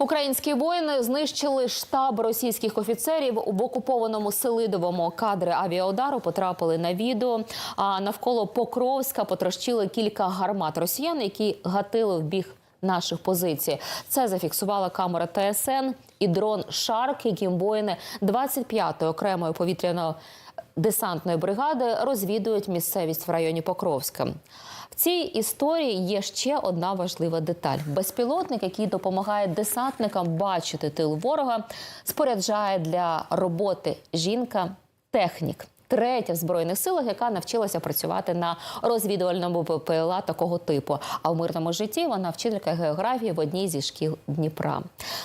Українські воїни знищили штаб російських офіцерів в окупованому Селидовому. Кадри авіаудару потрапили на відео. А навколо Покровська потрощили кілька гармат росіян, які гатили в біг наших позицій. Це зафіксувала камера ТСН і дрон Шарк, яким воїни 25-ї окремої повітряної десантної бригади розвідують місцевість в районі Покровська. В цій історії є ще одна важлива деталь: безпілотник, який допомагає десантникам бачити тил ворога, споряджає для роботи жінка технік. Третя в збройних силах, яка навчилася працювати на розвідувальному ППЛА такого типу. А в мирному житті вона вчителька географії в одній зі шкіл Дніпра.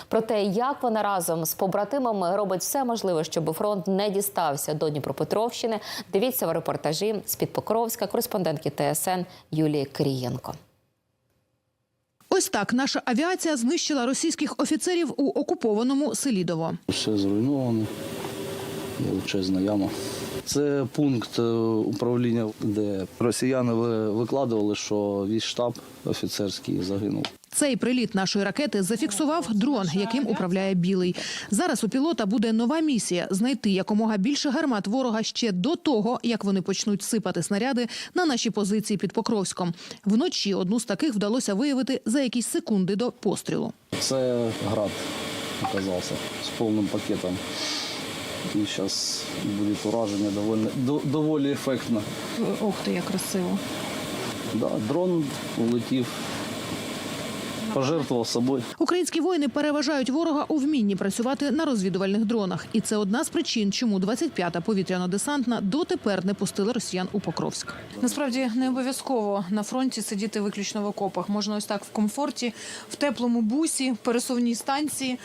Про те, як вона разом з побратимами робить все можливе, щоб фронт не дістався до Дніпропетровщини. Дивіться в репортажі з під Покровська кореспондентки ТСН Юлії Кирієнко. Ось так наша авіація знищила російських офіцерів у окупованому Селідово. Все зруйновано, величезна яма. Це пункт е, управління, де росіяни викладували, що весь штаб офіцерський загинув. Цей приліт нашої ракети зафіксував дрон, яким управляє білий. Зараз у пілота буде нова місія знайти якомога більше гармат ворога ще до того, як вони почнуть сипати снаряди на наші позиції під Покровськом. Вночі одну з таких вдалося виявити за якісь секунди до пострілу. Це град оказався з повним пакетом. І зараз буде ураження доволі, до- доволі ефектно. Ух ти, як красиво. Да, дрон улетів, пожертвував собою. Українські воїни переважають ворога у вмінні працювати на розвідувальних дронах, і це одна з причин, чому 25-та повітряно-десантна дотепер не пустила росіян у Покровськ. Насправді не обов'язково на фронті сидіти виключно в окопах. Можна ось так в комфорті, в теплому бусі, в пересувній станції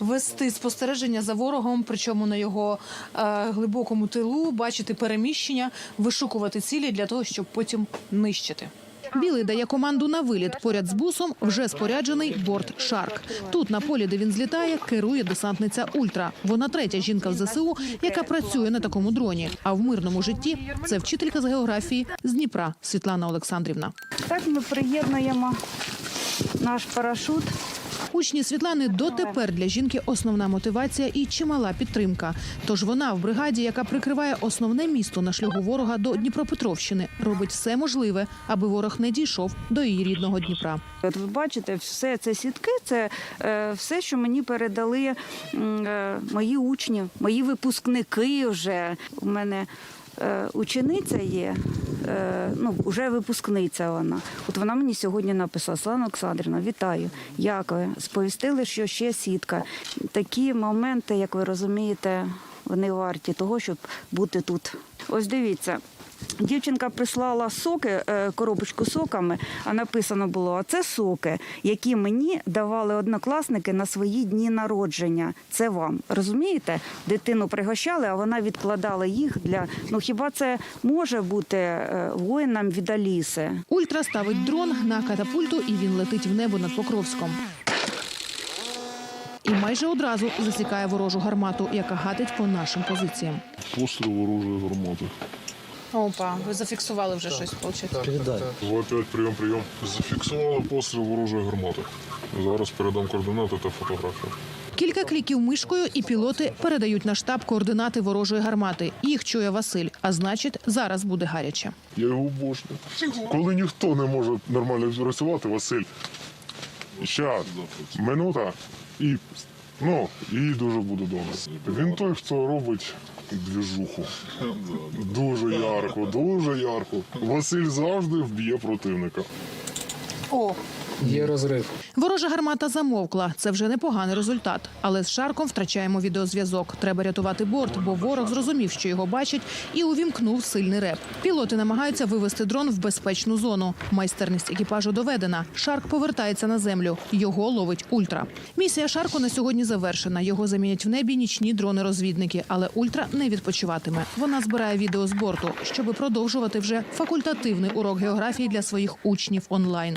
вести спостереження за ворогом, причому на його е, глибокому тилу, бачити переміщення, вишукувати цілі для того, щоб потім нищити. Білий дає команду на виліт. Поряд з бусом вже споряджений борт Шарк. Тут на полі, де він злітає, керує десантниця Ультра. Вона третя жінка в ЗСУ, яка працює на такому дроні. А в мирному житті це вчителька з географії з Дніпра Світлана Олександрівна. Так ми приєднуємо наш парашут. Учні Світлани дотепер для жінки основна мотивація і чимала підтримка. Тож вона в бригаді, яка прикриває основне місто на шляху ворога до Дніпропетровщини, робить все можливе, аби ворог не дійшов до її рідного Дніпра. От ви бачите, все це сітки, це е, все, що мені передали е, мої учні, мої випускники вже. У мене е, учениця є, ну, вже випускниця вона. От вона мені сьогодні написала, Слава Олександрівна, вітаю. Як ви? Сповістили, що ще сітка. Такі моменти, як ви розумієте, вони варті того, щоб бути тут. Ось дивіться. Дівчинка прислала соки, е, коробочку соками, а написано було: а це соки, які мені давали однокласники на свої дні народження. Це вам. Розумієте? Дитину пригощали, а вона відкладала їх для. Ну хіба це може бути е, воїнам від Аліси? Ультра ставить дрон на катапульту, і він летить в небо над Покровськом. І майже одразу засікає ворожу гармату, яка гатить по нашим позиціям. Постріл ворожої гармати. Опа, ви зафіксували вже щось, виходить. Передай. 2-5, прийом, прийом. Зафіксували постріл ворожої гармати. Зараз передам координати та фотографію. Кілька кліків мишкою, і пілоти передають на штаб координати ворожої гармати. Їх чує Василь, а значить, зараз буде гаряче. Я його обожнюю. Коли ніхто не може нормально працювати, Василь. Щас, минута і ну, і дуже буде добре. Він той, хто робить двіжуху. Дуже ярко, дуже ярко. Василь завжди вб'є противника. О, Є розрив. ворожа гармата замовкла. Це вже непоганий результат. Але з шарком втрачаємо відеозв'язок. Треба рятувати борт, бо ворог зрозумів, що його бачить, і увімкнув сильний реп. Пілоти намагаються вивести дрон в безпечну зону. Майстерність екіпажу доведена. Шарк повертається на землю. Його ловить ультра. Місія шарку на сьогодні завершена. Його замінять в небі нічні дрони-розвідники. Але ультра не відпочиватиме. Вона збирає відео з борту, щоб продовжувати вже факультативний урок географії для своїх учнів онлайн.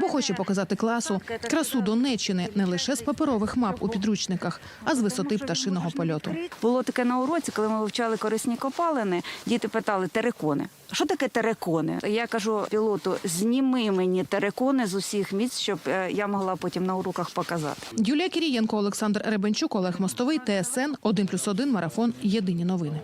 Бо хоче щоб показати класу красу Донеччини не лише з паперових мап у підручниках, а з висоти пташиного польоту. Було таке на уроці, коли ми вивчали корисні копалини. Діти питали терикони. Що таке терикони? Я кажу пілоту: зніми мені терикони з усіх місць, щоб е, я могла потім на уроках показати. Юлія Кірієнко, Олександр Ребенчук, Олег Мостовий, ТСН 1+,1 Марафон. Єдині новини.